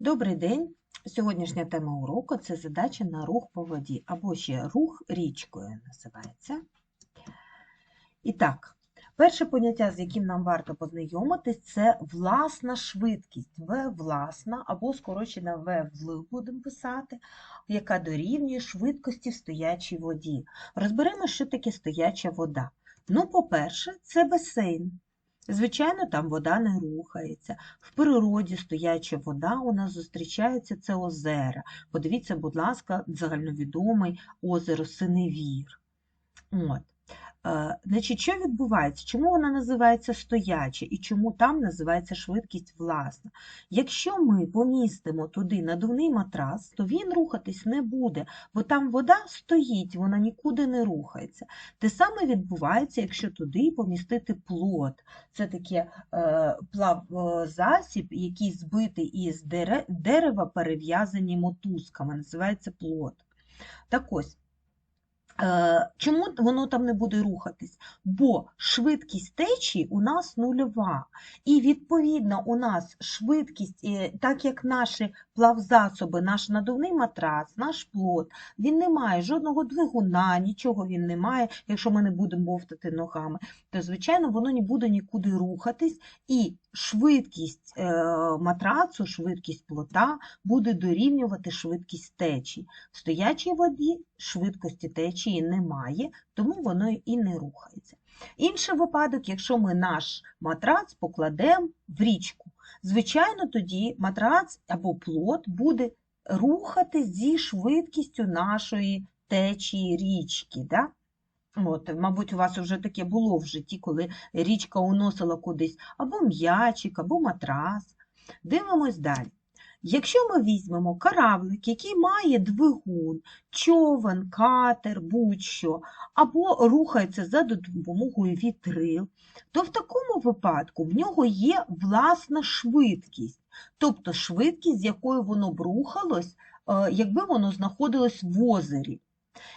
Добрий день! Сьогоднішня тема уроку це задача на рух по воді, або ще рух річкою називається. І так, перше поняття, з яким нам варто познайомитись, це власна швидкість. В власна, або скорочена В вл будемо писати, яка дорівнює швидкості в стоячій воді. Розберемо, що таке стояча вода. Ну, по-перше, це басейн. Звичайно, там вода не рухається. В природі стояча вода у нас зустрічається це озера. Подивіться, будь ласка, загальновідомий озеро Синевір. От. Значить, що відбувається? Чому вона називається стояча і чому там називається швидкість власна? Якщо ми помістимо туди надувний матрас, то він рухатись не буде, бо там вода стоїть, вона нікуди не рухається. Те саме відбувається, якщо туди помістити плот. Це таке е, плав, е, засіб, який збитий із дере- дерева, перев'язані мотузками, називається плот. Так ось. Е, Чому воно там не буде рухатись? Бо швидкість течії у нас нульова. І відповідно у нас швидкість, е, так як наші плавзасоби, наш надувний матрас, наш плот, він не має жодного двигуна, нічого він не має, якщо ми не будемо бовтати ногами, то, звичайно, воно не буде нікуди рухатись, і швидкість е, матрацу, швидкість плота буде дорівнювати швидкість течії. В стоячій воді швидкості течії немає, тому воно і не рухається. Інший випадок, якщо ми наш матрац покладемо в річку, звичайно, тоді матрац або плот буде рухатись зі швидкістю нашої течії річки. Да? От, мабуть, у вас вже таке було в житті, коли річка уносила кудись або м'ячик, або матрас. Дивимось далі. Якщо ми візьмемо кораблик, який має двигун, човен, катер, будь-що, або рухається за допомогою вітрил, то в такому випадку в нього є власна швидкість, тобто швидкість, з якою воно б рухалось, е, якби воно знаходилось в озері.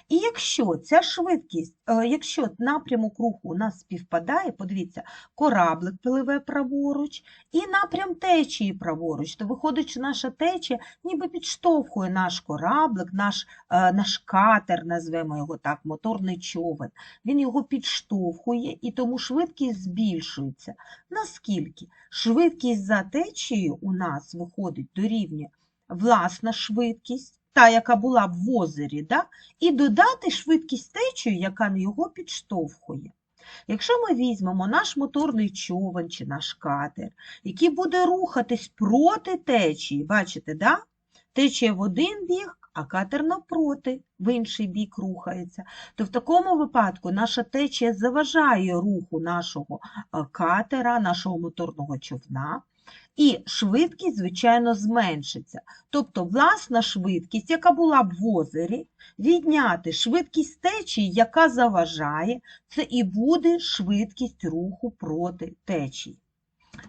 І якщо ця швидкість, е, якщо напрямок руху у нас співпадає, подивіться, кораблик пливе праворуч і напрям течії праворуч, то виходить, що наша течія ніби підштовхує наш кораблик, наш, е, наш катер, назвемо його так, моторний човен. Він його підштовхує і тому швидкість збільшується. Наскільки? Швидкість за течією у нас виходить дорівнює власна швидкість та, яка була в озері, да? і додати швидкість течії, яка його підштовхує. Якщо ми візьмемо наш моторний човен чи наш катер, який буде рухатись проти течії, бачите, да? течія в один бік, а катер навпроти, в інший бік рухається, то в такому випадку наша течія заважає руху нашого е, катера, нашого моторного човна, і швидкість, звичайно, зменшиться. Тобто, власна швидкість, яка була б в озері, відняти швидкість течії, яка заважає, це і буде швидкість руху проти течії.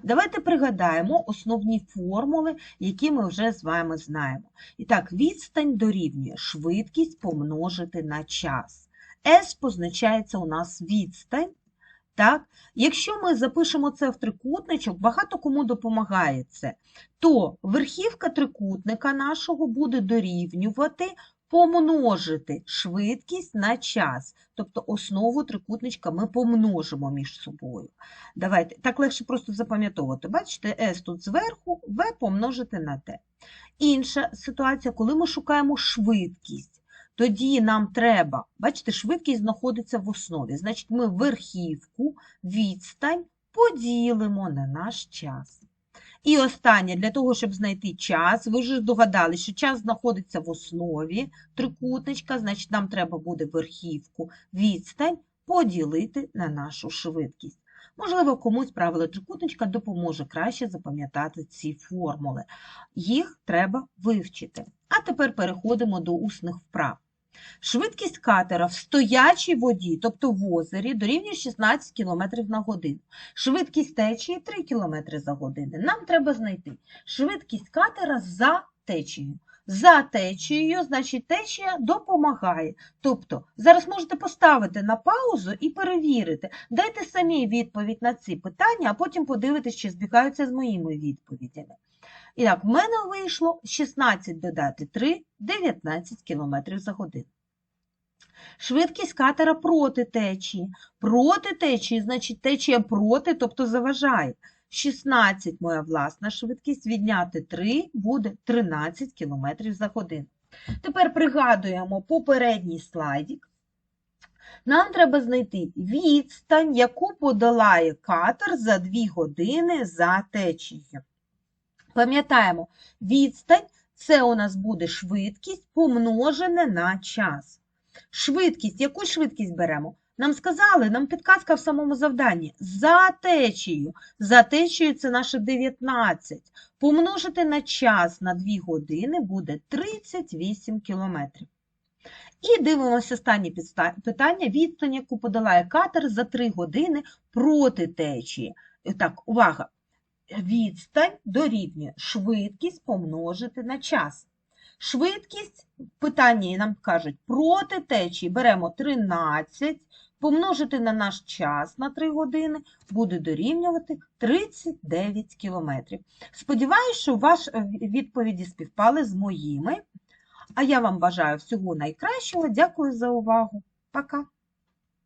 Давайте пригадаємо основні формули, які ми вже з вами знаємо. І так, відстань дорівнює швидкість помножити на час. S позначається у нас відстань. Так? Якщо ми запишемо це в трикутничок, багато кому допомагає це, то верхівка трикутника нашого буде дорівнювати помножити швидкість на час. Тобто основу трикутничка ми помножимо між собою. Давайте, Так легше просто запам'ятовувати. Бачите, S тут зверху, V помножити на T. Інша ситуація, коли ми шукаємо швидкість. Тоді нам треба, бачите, швидкість знаходиться в основі. Значить, ми верхівку, відстань поділимо на наш час. І останнє, для того, щоб знайти час, ви вже догадалися, що час знаходиться в основі трикутничка, значить, нам треба буде верхівку, відстань поділити на нашу швидкість. Можливо, комусь правило трикутничка допоможе краще запам'ятати ці формули. Їх треба вивчити. А тепер переходимо до усних вправ. Швидкість катера в стоячій воді, тобто в озері, дорівнює 16 км на годину. Швидкість течії 3 км за годину. Нам треба знайти швидкість катера за течією. За течією, значить, течія допомагає. Тобто, зараз можете поставити на паузу і перевірити. Дайте самі відповідь на ці питання, а потім подивитись, чи збігаються з моїми відповідями. І так, в мене вийшло 16 додати 3, 19 км за годину. Швидкість катера проти течії. Проти течії, значить течія проти, тобто заважає. 16 моя власна швидкість, відняти 3 буде 13 км за годину. Тепер пригадуємо попередній слайдик. Нам треба знайти відстань, яку подолає катер за 2 години за течією. Пам'ятаємо, відстань це у нас буде швидкість помножене на час. Швидкість, яку швидкість беремо? Нам сказали, нам підказка в самому завданні. За течією. За течією це наше 19. Помножити на час на 2 години буде 38 кілометрів. І дивимося останнє питання. Відстань, яку подолає катер за 3 години проти течії. Так, увага. Відстань дорівнює швидкість помножити на час. Швидкість, в питанні нам кажуть, проти течії беремо 13, помножити на наш час на 3 години, буде дорівнювати 39 кілометрів. Сподіваюсь, що ваші відповіді співпали з моїми. А я вам бажаю всього найкращого. Дякую за увагу. Пока!